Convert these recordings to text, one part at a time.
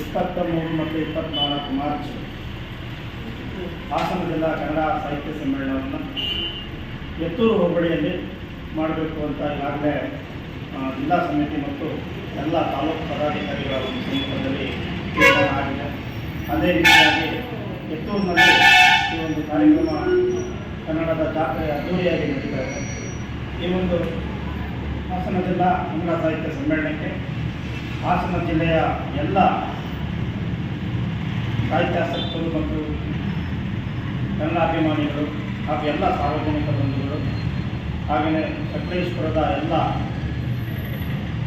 ಇಪ್ಪತ್ತ ಮೂರು ಮತ್ತು ಇಪ್ಪತ್ತ್ನಾಲ್ಕು ಮಾರ್ಚ್ ಹಾಸನ ಜಿಲ್ಲಾ ಕನ್ನಡ ಸಾಹಿತ್ಯ ಸಮ್ಮೇಳನವನ್ನು ಎತ್ತೂರು ಹೋಬಳಿಯಲ್ಲಿ ಮಾಡಬೇಕು ಅಂತ ಈಗಾಗಲೇ ಜಿಲ್ಲಾ ಸಮಿತಿ ಮತ್ತು ಎಲ್ಲ ತಾಲೂಕು ಪದಾಧಿಕಾರಿಗಳ ಒಂದು ತೀರ್ಮಾನ ಆಗಿದೆ. ಅದೇ ರೀತಿಯಾಗಿ ಎತ್ತೂರಿನಲ್ಲಿ ಈ ಒಂದು ಕಾರ್ಯಕ್ರಮ ಕನ್ನಡದ ಜಾತ್ರೆ ಅದ್ದೂರಿಯಾಗಿ ನಡೀತಾ ಇದೆ. ಈ ಒಂದು ಹಾಸನ ಜಿಲ್ಲಾ ಕನ್ನಡ ಸಾಹಿತ್ಯ ಸಮ್ಮೇಳನಕ್ಕೆ ಹಾಸನ ಜಿಲ್ಲೆಯ ಎಲ್ಲ ಸಾಹಿತ್ಯಾಸಕ್ತರು ಮತ್ತು ಕನ್ನಡಾಭಿಮಾನಿಗಳು ಹಾಗೂ ಎಲ್ಲ ಸಾರ್ವಜನಿಕ ಬಂಧುಗಳು ಹಾಗೆಯೇ ಸಕಲೇಶ್ವರದ ಎಲ್ಲ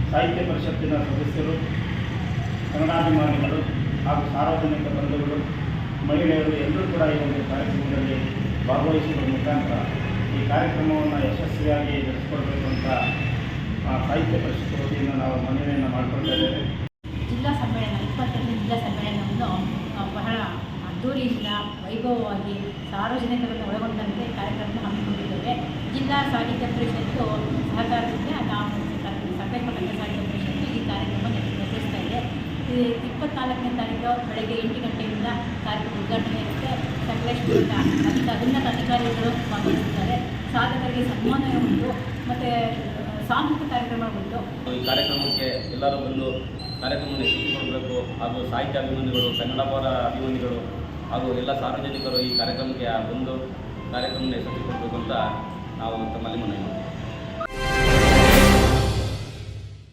ಸಾಹಿತ್ಯ ಪರಿಷತ್ತಿನ ಸದಸ್ಯರು, ಕನ್ನಡಾಭಿಮಾನಿಗಳು ಹಾಗೂ ಸಾರ್ವಜನಿಕ ಬಂಧುಗಳು, ಮಹಿಳೆಯರು ಎಲ್ಲರೂ ಕೂಡ ಈ ಒಂದು ಕಾರ್ಯಕ್ರಮದಲ್ಲಿ ಭಾಗವಹಿಸುವ ಮುಖಾಂತರ ಈ ಕಾರ್ಯಕ್ರಮವನ್ನು ಯಶಸ್ವಿಯಾಗಿ ನಡೆಸಿಕೊಳ್ಬೇಕು ಅಂತ ಸಾಹಿತ್ಯ ಪರಿಷತ್ ವತಿಯಿಂದ ನಾವು ಮನವಿಯನ್ನು ಮಾಡಿಕೊಳ್ತಾ ಇದ್ದೇವೆ ಜಿಲ್ಲಾ ಸಮ್ಮೇಳನ ಇಪ್ಪತ್ತನೇ ಜಿಲ್ಲಾ ಸಮ್ಮೇಳನವನ್ನು ಆ, ಬಹಳ ಅದ್ದೂರಿಯಿಂದ ವೈಭವವಾಗಿ ಸಾರ್ವಜನಿಕರನ್ನು ಒಳಗೊಂಡಂತೆ ಕಾರ್ಯಕ್ರಮ ಹಮ್ಮಿಕೊಂಡಿದ್ದೇವೆ. ಜಿಲ್ಲಾ ಸಾಹಿತ್ಯ ಪರಿಷತ್ತು ಸಹಕಾರದಿಂದ ನಾವು ಸಕಲೇಶ್ವರ ಕನ್ನಡ ಸಾಹಿತ್ಯ ಪರಿಷತ್ತು ಈ ಕಾರ್ಯಕ್ರಮ ನಡೆಸ್ತಾ ಇದೆ. ಇಪ್ಪತ್ನಾಲ್ಕನೇ ತಾರೀಕು ಬೆಳಗ್ಗೆ ಎಂಟು ಗಂಟೆಯಿಂದ ಕಾರ್ಯಕ್ರಮ ಉದ್ಘಾಟನೆ ಇರುತ್ತೆ. ಸಕಲೇಶ್ವರದ ಅಧಿಕ ಉನ್ನತ ಅಧಿಕಾರಿಗಳು ಭಾಗವಹಿಸುತ್ತಾರೆ. ಸಾಧಕರಿಗೆ ಸನ್ಮಾನ ಉಂಟು. ಮತ್ತು ಸಾಂಸ್ಕೃತಿಕ ಕಾರ್ಯಕ್ರಮ ಉಂಟು. ಈ ಕಾರ್ಯಕ್ರಮಕ್ಕೆ ಎಲ್ಲರೂ ಬಂದು ಕಾರ್ಯಕ್ರಮವನ್ನು ಯಶಸ್ವಿಗೊಳ್ಳಬೇಕು ಹಾಗೂ ಸಾಹಿತ್ಯ ಅಭಿಮಾನಿಗಳು, ಕನ್ನಡ ಪರ ಅಭಿಮಾನಿಗಳು ಹಾಗೂ ಎಲ್ಲ ಸಾರ್ವಜನಿಕರು ಈ ಕಾರ್ಯಕ್ರಮಕ್ಕೆ ಒಂದು ಕಾರ್ಯಕ್ರಮವನ್ನು ಯಶಸ್ವಿಗೊಳಿಸಬೇಕು ಅಂತ ನಾವು ತಮ್ಮಲ್ಲಿ ಮನವಿ ಮಾಡ್ತೀವಿ.